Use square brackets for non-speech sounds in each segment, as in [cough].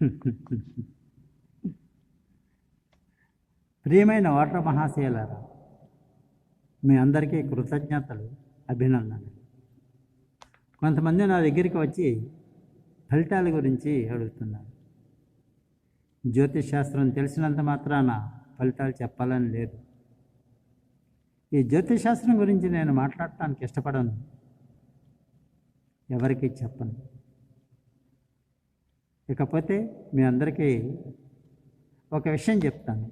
[laughs] ప్రియమైన ఓటర్ మహాశయులారా మీ అందరికీ కృతజ్ఞతలు అభినందనలు. కొంతమంది నా దగ్గరికి వచ్చి ఫలితాల గురించి అడుగుతున్నారు. జ్యోతిష్ శాస్త్రం తెలిసినంత మాత్రాన ఫలితాలు చెప్పాలని లేదు. ఈ జ్యోతిష్ శాస్త్రం గురించి నేను మాట్లాడటానికి ఇష్టపడను. ఎవరికి చెప్పను. ఇకపోతే మీ అందరికీ ఒక విషయం చెప్తాను.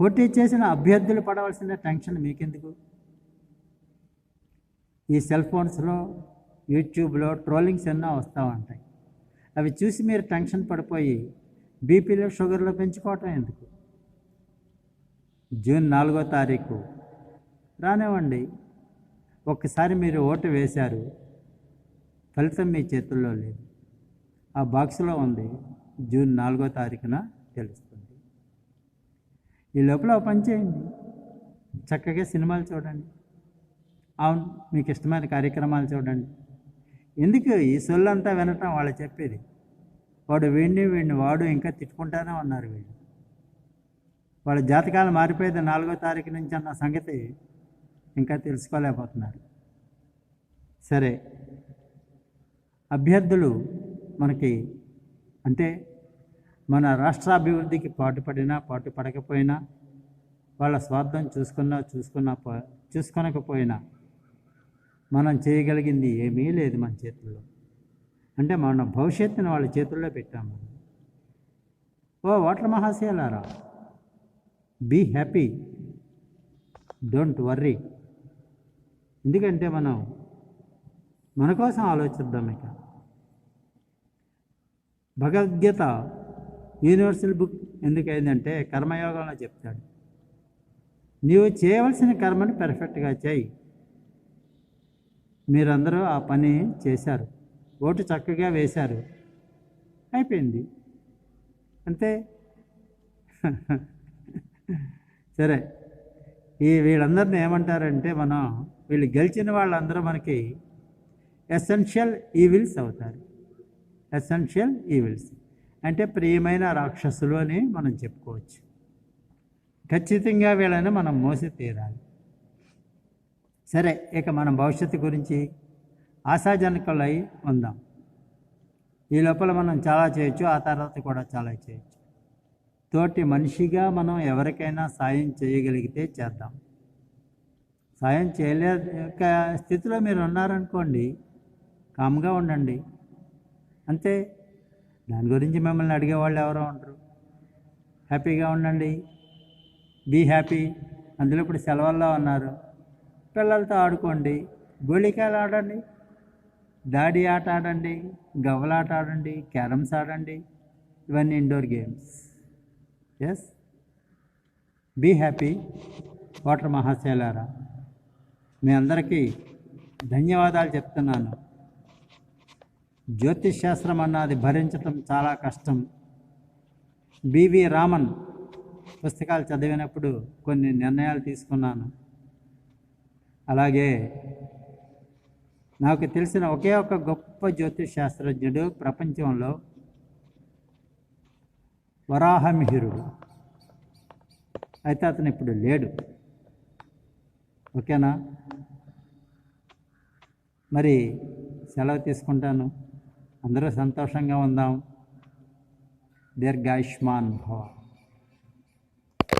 పోటీ చేసిన అభ్యర్థులు పడవలసిన టెన్షన్ మీకెందుకు? ఈ సెల్ ఫోన్స్లో యూట్యూబ్లో ట్రోలింగ్స్ ఎన్నో వస్తూ ఉంటాయి. అవి చూసి మీరు టెన్షన్ పడిపోయి బీపీలో షుగర్లో పెంచుకోవటం ఎందుకు? జూన్ నాలుగో తారీఖు. రానివ్వండి. ఒక్కసారి మీరు ఓటు వేశారు. ఫలితం మీ చేతుల్లో లేదు. ఆ బాక్స్లో ఉంది జూన్ నాలుగో తారీఖున తెలుస్తుంది. ఈ లోపల పని చేయండి. చక్కగా సినిమాలు చూడండి. అవును మీకు ఇష్టమైన కార్యక్రమాలు చూడండి. ఎందుకు ఈ సొల్లంతా వినటం వాళ్ళు చెప్పేది? వాడు వీడిని వీడిని వాడు ఇంకా తిట్టుకుంటానే ఉన్నారు వీళ్ళు. వాళ్ళ జాతకాలు మారిపోయేది నాలుగో తారీఖు నుంచి అన్న సంగతి ఇంకా తెలుసుకోలేకపోతున్నారు. సరే అభ్యర్థులు మనకి అంటే మన రాష్ట్రాభివృద్ధికి పాటుపడినా పాటుపడకపోయినా వాళ్ళ స్వార్థం చూసుకున్నా చూసుకున్నా పో చూసుకొనకపోయినా మనం చేయగలిగింది ఏమీ లేదు మన చేతుల్లో. అంటే మన భవిష్యత్తుని వాళ్ళ చేతుల్లో పెట్టాము ఓ voter మహాశయాలారా? Be happy don't worry. ఎందుకంటే మనం మన కోసం ఆలోచిద్దాం ఇక. భగవద్గీత యూనివర్సల్ బుక్ ఎందుకైందంటే కర్మయోగంలో చెప్తాడు. నీవు చేయవలసిన కర్మని పెర్ఫెక్ట్గా చేయి. మీరందరూ ఆ పని చేశారు. ఓటు చక్కగా వేశారు. అయిపోయింది. అంతే. [laughs] సరే. ఈ వీళ్ళందరిని ఏమంటారంటే మనం వీళ్ళు గెలిచిన వాళ్ళందరూ మనకి ఎసెన్షియల్ ఈవిల్స్ అవుతారు. ఎసెన్షియల్ ఈవిల్స్ అంటే ప్రియమైన రాక్షసులు అని మనం చెప్పుకోవచ్చు. ఖచ్చితంగా వీళ్ళని మనం మోసి తీరాలి. సరే ఇక మన భవిష్యత్తు గురించి ఆశాజనకులై ఉందాం. ఈ లోపల మనం చాలా చేయొచ్చు ఆ తర్వాత కూడా చాలా చేయొచ్చు. తోటి మనిషిగా మనం ఎవరికైనా సాయం చేయగలిగితే చేద్దాం. సాయం చేయలే స్థితిలో మీరు ఉన్నారనుకోండి కామ్గా ఉండండి. అంతే. దాని గురించి మిమ్మల్ని అడిగేవాళ్ళు ఎవరో ఉండరు. హ్యాపీగా ఉండండి. Be happy. అందులో ఇప్పుడు సెలవుల్లో ఉన్నారు. పిల్లలతో ఆడుకోండి. గోళికాయలు ఆడండి. దాడి ఆట ఆడండి. గవ్వలాట ఆడండి. క్యారమ్స్ ఆడండి. ఇవన్నీ indoor games. Yes be happy. Voter మహాశైలారా మీ అందరికీ ధన్యవాదాలు చెప్తున్నాను. శాస్త్రం అన్నది భరించటం చాలా కష్టం. బివి రామన్ పుస్తకాలు చదివినప్పుడు కొన్ని నిర్ణయాలు తీసుకున్నాను. అలాగే నాకు తెలిసిన ఒకే ఒక గొప్ప జ్యోతిష్ శాస్త్రజ్ఞుడు ప్రపంచంలో వరాహమిహిరుడు. అయితే అతను ఇప్పుడు లేడు. ఓకేనా? మరి సెలవు తీసుకుంటాను. అందరూ సంతోషంగా ఉందాం. దీర్ఘాయుష్మాన్ భవ.